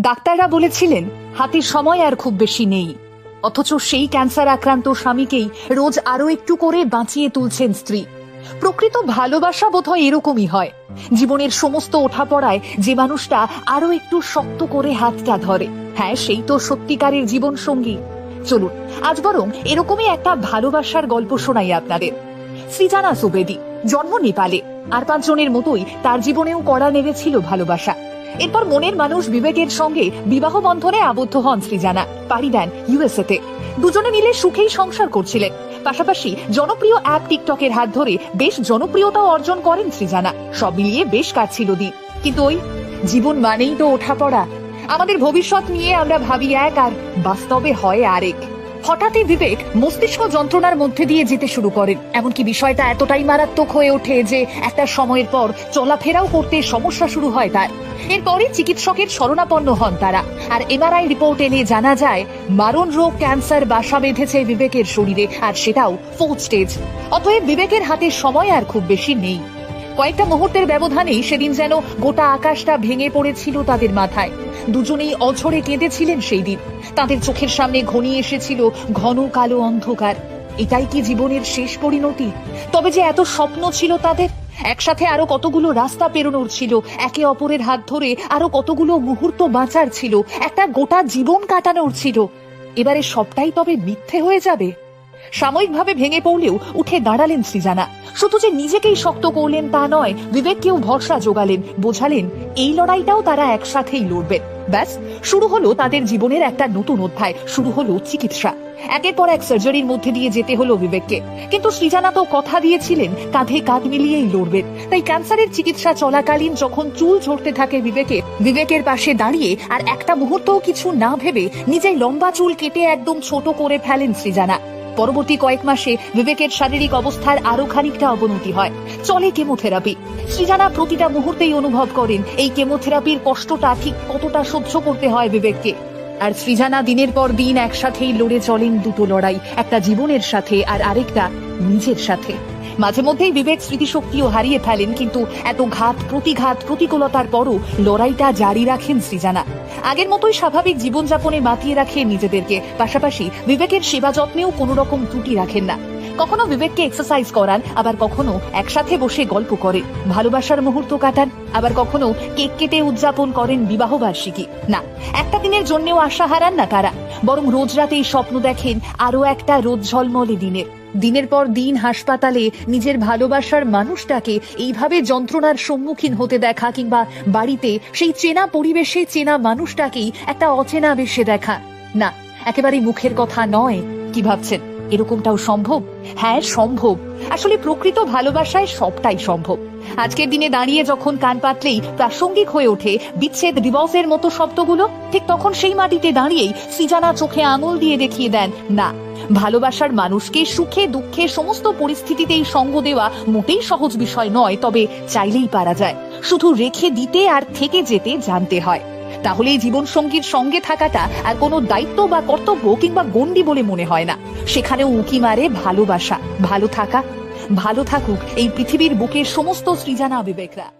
ডাক্তাররা বলেছিলেন হাতে সময় আর খুব বেশি নেই। অথচ সেই ক্যান্সার আক্রান্ত স্বামীকেই রোজ আরও একটু করে বাঁচিয়ে তুলছেন স্ত্রী। প্রকৃত ভালোবাসা বোধহয় এরকমই হয়। জীবনের সমস্ত ওঠাপড়ায় যে মানুষটা আরও একটু শক্ত করে হাতটা ধরে। হ্যাঁ সেই তো সত্যিকারের জীবন সঙ্গী চলুন, আজ বরং এরকমই একটা ভালোবাসার গল্প শোনাই আপনাদের। সৃজানা সুবেদি, জন্ম নেপালে। আর পাঁচজনের মতোই তার জীবনেও কড়া নেড়েছিল ভালোবাসা। এরপর মনের মানুষ বিবেকের সঙ্গে বিবাহ বন্ধনে আবদ্ধ হন সৃজানা পাড়ি দেন ইউএসএ তে দুজনে মিলে সুখেই সংসার করছিলেন। পাশাপাশি জনপ্রিয় অ্যাপ টিকটকের হাত ধরে বেশ জনপ্রিয়তা অর্জন করেন সৃজানা সব মিলিয়ে বেশ কাটছিল দিন। কিন্তু ওই জীবন মানেই তো ওঠা পড়া। আমাদের ভবিষ্যৎ নিয়ে আমরা ভাবি এক আর বাস্তবে হয় আরেক। হঠাৎই বিবেক মস্তিষ্ক যন্ত্রণার মধ্যে দিয়ে যেতে শুরু করেন এমনকি বিষয়টা এতটাই মারাত্মক হয়ে ওঠে যে একটা সময়ের পর চলাফেরাও করতে সমস্যা শুরু হয় তার। এরপরই চিকিৎসকের শরণাপন্ন হন তারা। আর এমআরআই রিপোর্ট এলে জানা যায়, মারণ রোগ ক্যান্সার বাসা বেঁধেছে বিবেকের শরীরে, আর সেটাও ফোর্থ স্টেজ অতএব বিবেকের হাতে সময় আর খুব বেশি নেই। কয়েকটা মুহূর্তের ব্যবধানেই সেদিন যেন গোটা আকাশটা ভেঙে পড়েছিল তাদের মাথায়। দুজনেই অঝরে কেঁদেছিলেন সেই দিন। তাদের চোখের সামনে ঘনিয়ে এসেছিল ঘন কালো অন্ধকার। এটাই কি জীবনের শেষ পরিণতি? তবে যে এত স্বপ্ন ছিল তাদের? একসাথে আরও কতগুলো রাস্তা পেরোনোর ছিল, একে অপরের হাত ধরে আরও কতগুলো মুহূর্ত বাঁচার ছিল, একটা গোটা জীবন কাটানোর ছিল। এবারে সবটাই তবে মিথ্যে হয়ে যাবে। সাময়িকভাবে ভেঙে পড়লেও উঠে দাঁড়ালেন সৃজানা। শুধু যে নিজেকেই শক্ত করলেন তা নয়, বিবেককেও ভরসা যোগালেন, বোঝালেন এই লড়াইটাও তারা একসাথেই লড়বেন ব্যাস, শুরু হলো তাদের জীবনের একটা নতুন অধ্যায়, শুরু হলো চিকিৎসা। একের পর এক সার্জারির মধ্যে দিয়ে যেতে হলো বিবেককে। কিন্তু সৃজানা তো কথা দিয়েছিলেন, কাঁধে কাঁধ মিলিয়েই লড়বেন। তাই ক্যান্সারের চিকিৎসা চলাকালীন যখন চুল ঝরতে থাকে বিবেকে, বিবেকের পাশে দাঁড়িয়ে আর একটা মুহূর্তও কিছু না ভেবে নিজেই লম্বা চুল কেটে একদম ছোট করে ফেলেন সৃজানা। পরবর্তী কয়েক মাসে বিবেকের শারীরিক অবস্থার আরও খানিকটা অবনতি হয়। চলে কেমোথেরাপি। সৃজানা প্রতিটা মুহূর্তেই অনুভব করেন, এই কেমোথেরাপির কষ্টটা ঠিক কতটা সহ্য করতে হয় বিবেককে। আর সৃজানা দিনের পর দিন একসাথেই লড়ে চলেন দুটো লড়াই, একটা জীবনের সাথে আর আরেকটা নিজের সাথে। মাঝে মধ্যেই বিবেক স্মৃতিশক্তিও হারিয়ে ফেলেন, কিন্তু এত ঘাত, প্রতিঘাত, প্রতিকূলতার পরও লড়াইটা জারি রাখেন সৃজানা। আগের মতোই স্বাভাবিক জীবনযাপনে মাতিয়ে রাখেন নিজেদেরকে। পাশাপাশি বিবেকের সেবা যত্নেও কোনো রকম ত্রুটি রাখেন না। কখনো বিবেককে এক্সারসাইজ করান, আবার কখনো একসাথে বসে গল্প করে ভালোবাসার মুহূর্ত কাটান, আবার কখনো কেক কেটে উদযাপন করেন বিবাহ বার্ষিকী না, একটা দিনের জন্যেও আশা হারান না তারা, বরং রোজ রাতেই স্বপ্ন দেখেন আরও একটা রোদ ঝলমলে দিনের। দিনের পর দিন হাসপাতালে নিজের ভালোবাসার মানুষটাকে এইভাবে যন্ত্রণার সম্মুখীন হতে দেখা কিংবা বাড়িতে সেই চেনা পরিবেশে চেনা মানুষটাকেই একটা অচেনা বেশে দেখা। না একেবারে মুখের কথা নয়, কি ভাবছেন? এরকমটাও সম্ভব? হ্যাঁ সম্ভব। আসলে প্রকৃত ভালোবাসায় সবটাই সম্ভব। আজকের দিনে দাঁড়িয়ে যখন কান পাতলেই প্রাসঙ্গিক হয়ে ওঠে বিচ্ছেদ ডিভোর্সের মতো শব্দগুলো, ঠিক তখন সেই মাটিতে দাঁড়িয়েই সৃজানা চোখে আঙুল দিয়ে দেখিয়ে দেন, না, ভালোবাসার মানুষকে সুখে, দুঃখে সমস্ত পরিস্থিতিতেই সঙ্গ দেওয়া মোটেই সহজ বিষয় নয়, তবে চাইলেই পারা যায়। শুধু রেখে দিতে আর থেকে যেতে জানতে হয়। তাহলে এই জীবন সঙ্গীর সঙ্গে থাকাটা আর কোনো দায়িত্ব বা কর্তব্য কিংবা গণ্ডি বলে মনে হয় না। সেখানেও উঁকি মারে ভালোবাসা। ভালো থাকা। ভালো থাকুক এই পৃথিবীর বুকের সমস্ত সৃজানা বিবেকরা।